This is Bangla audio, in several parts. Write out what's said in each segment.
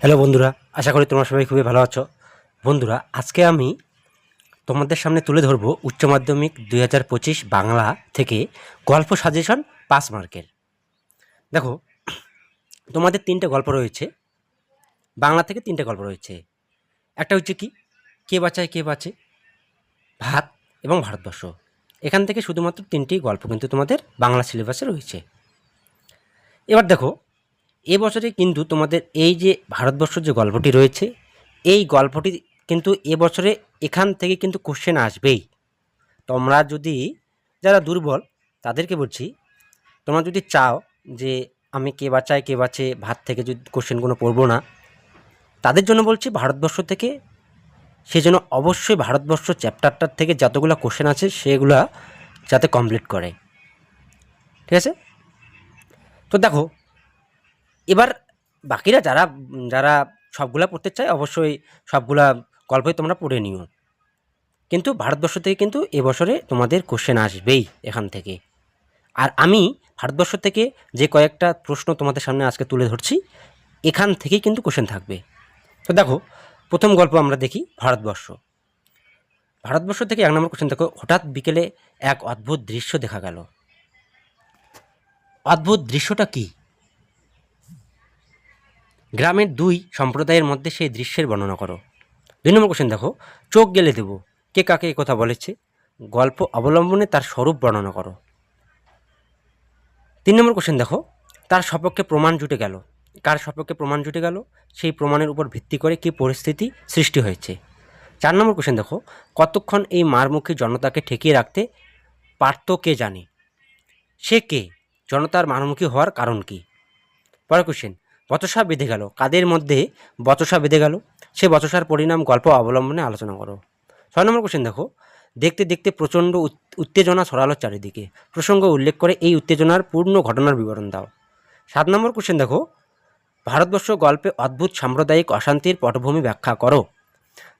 হ্যালো বন্ধুরা, আশা করি তোমরা সবাই খুবই ভালো আছো। বন্ধুরা, আজকে আমি তোমাদের সামনে তুলে ধরবো উচ্চ মাধ্যমিক দুই হাজার পঁচিশ বাংলা থেকে গল্প সাজেশন পাস মার্কের। দেখো, তোমাদের তিনটে গল্প রয়েছে, বাংলা থেকে তিনটে গল্প রয়েছে। একটা হচ্ছে কি, কে বাঁচায়, কে বাঁচে? ভাত এবং ভারতবর্ষ। এখান থেকে শুধুমাত্র তিনটি গল্প কিন্তু তোমাদের বাংলা সিলেবাসে রয়েছে। এবার দেখো এবছরে কিন্তু তোমাদের এই যে ভারতবর্ষ যে গল্পটি রয়েছে, এই গল্পটি কিন্তু এবছরে এখান থেকে কিন্তু কোশ্চেন আসবেই। তোমরা যদি যারা দুর্বল, তাদেরকে বলছি, তোমরা যদি চাও যে আমি কে বাঁচায়, কে বাঁচে, ভাত থেকে যদি কোশ্চেনগুলো পড়ব না, তাদের জন্য বলছি ভারতবর্ষ থেকে সেজন্য অবশ্যই ভারতবর্ষ চ্যাপ্টারটার থেকে যতগুলো কোশ্চেন আছে, সেগুলা যাতে কমপ্লিট করে। ঠিক আছে? তো দেখো এবার বাকিরা যারা যারা সবগুলা পড়তে চায়, অবশ্যই সবগুলা গল্পই তোমরা পড়ে নিও। কিন্তু ভারতবর্ষ থেকে কিন্তু এবছরে তোমাদের কোশ্চেন আসবেই এখান থেকে। আর আমি ভারতবর্ষ থেকে যে কয়েকটা প্রশ্ন তোমাদের সামনে আজকে তুলে ধরছি, এখান থেকেই কিন্তু কোশ্চেন থাকবে। তো দেখো, প্রথম গল্প আমরা দেখি ভারতবর্ষ। ভারতবর্ষ থেকে এক নম্বর কোশ্চেন দেখো, হঠাৎ বিকেলে এক অদ্ভুত দৃশ্য দেখা গেল। অদ্ভুত দৃশ্যটা কী? গ্রামের দুই সম্প্রদায়ের মধ্যে সেই দৃশ্যের বর্ণনা করো। দুই নম্বর কোশ্চেন দেখো, চোখ গেলে দেবো, কে কাকে কথা বলেছে? গল্প অবলম্বনে তার স্বরূপ বর্ণনা করো। তিন নম্বর কোশ্চেন দেখো, তার সপক্ষে প্রমাণ জুটে গেল। কার সপক্ষে প্রমাণ জুটে গেল? সেই প্রমাণের উপর ভিত্তি করে কী পরিস্থিতি সৃষ্টি হয়েছে। চার নম্বর কোশ্চেন দেখো, কতক্ষণ এই মারমুখী জনতাকে ঠেকিয়ে রাখতে পারত কে জানে? সে কে? জনতার মারমুখী হওয়ার কারণ কি? পরের কোশ্চেন বচসা বেঁধে গেল। কাদের মধ্যে বচসা বেঁধে গেল? সে বচসার পরিণাম গল্প অবলম্বনে আলোচনা করো। ছয় নম্বর কোশ্চেন দেখো। দেখতে দেখতে প্রচণ্ড উত- উত্তেজনা ছড়ালো চারিদিকে। প্রসঙ্গ উল্লেখ করে এই উত্তেজনার পূর্ণ ঘটনার বিবরণ দাও। সাত নম্বর কোশ্চেন দেখো। ভারতবর্ষ গল্পে অদ্ভুত সাম্প্রদায়িক অশান্তির পটভূমি ব্যাখ্যা করো।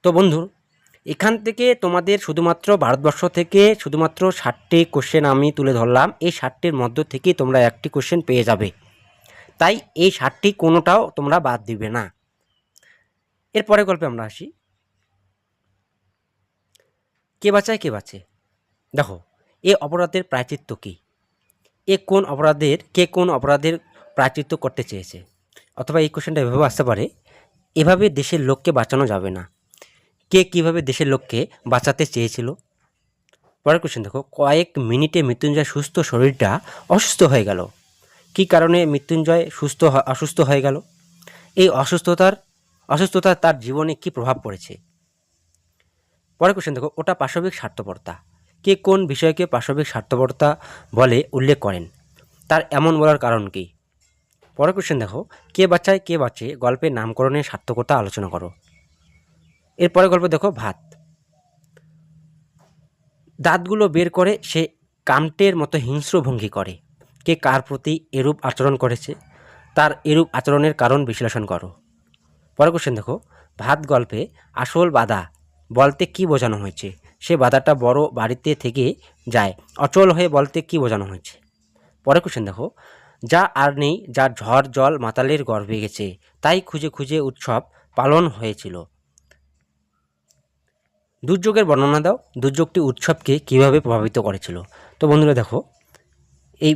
তো বন্ধু এখান থেকে তোমাদের শুধুমাত্র ভারতবর্ষ থেকে শুধুমাত্র ষাটটি কোশ্চেন আমি তুলে ধরলাম। এই ষাটটির মধ্য থেকেই তোমরা একটি কোশ্চেন পেয়ে যাবে। তাই এই ষাটটি কোনোটাও তোমরা বাদ দিবে না। এর এরপরে গল্পে আমরা আসি। কে বাঁচায়, কে বাঁচে? দেখো, এ অপরাধের প্রায়চিত্ত কী? এ কোন অপরাধের, কে কোন অপরাধের প্রায়চিত্ত করতে চেয়েছে? অথবা এই কোশ্চেনটা এভাবে আসতে পারে, এভাবে দেশের লোককে বাঁচানো যাবে না। কে কীভাবে দেশের লোককে বাঁচাতে চেয়েছিল? পরের কোশ্চেন দেখো, কয়েক মিনিটে মৃত্যুঞ্জয় সুস্থ শরীরটা অসুস্থ হয়ে গেল। কী কারণে মৃত্যুঞ্জয় সুস্থ অসুস্থ হয়ে গেল? এই অসুস্থতার অসুস্থতার তার জীবনে কী প্রভাব পড়েছে? পরের কোশ্চেন দেখো, ওটা পাশবিক স্বার্থপরতা। কে কোন বিষয়কে পাশবিক স্বার্থপরতা বলে উল্লেখ করেন? তার এমন বলার কারণ কি? পরের কোশ্চেন দেখো, কে বাচ্চায় কে বাঁচে গল্পের নামকরণের সার্থকতা আলোচনা করো। এরপরে গল্প দেখো, ভাত। দাঁতগুলো বের করে সে কামটের মতো হিংস্র ভঙ্গি করে। কে কার প্রতি এরূপ আচরণ করেছে, তার এরূপ আচরণের কারণ বিশ্লেষণ করো। পরের কোশ্চেন দেখো, ভাত গল্পে আসল বাধা বলতে কি বোঝানো হয়েছে? সে বাধাটা বড় বাড়িতে থেকে যায়, অচল হয়ে বলতে কি বোঝানো হয়েছে? পরের কোশ্চেন দেখো, যা আর নেই, যা ঝড় জল মাতালের গর্ভে গেছে, তাই খুঁজে খুঁজে উৎসব পালন হয়েছিল। দুর্যোগের বর্ণনা দাও, দুর্যোগটি উৎসবকে কীভাবে প্রভাবিত করেছিল? তো বন্ধুরা দেখো, এই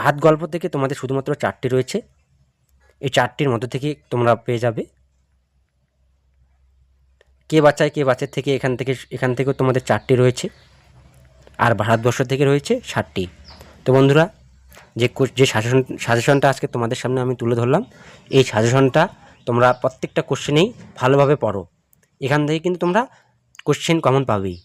ভাত গল্প থেকে তোমাদের শুধুমাত্র চারটি রয়েছে। এই চারটির মধ্যে থেকে তোমরা পেয়ে যাবে। কে বাঁচায়, কে বাঁচার থেকে এখান থেকে, এখান থেকেও তোমাদের চারটি রয়েছে। আর ভারতবর্ষ থেকে রয়েছে ষাটটি। তো বন্ধুরা, যে যে সাজেশন সাজেশনটা আজকে তোমাদের সামনে আমি তুলে ধরলাম, এই সাজেশনটা তোমরা প্রত্যেকটা কোশ্চেনেই ভালোভাবে পড়ো। এখান থেকে কিন্তু তোমরা কোশ্চেন কমন পাবেই।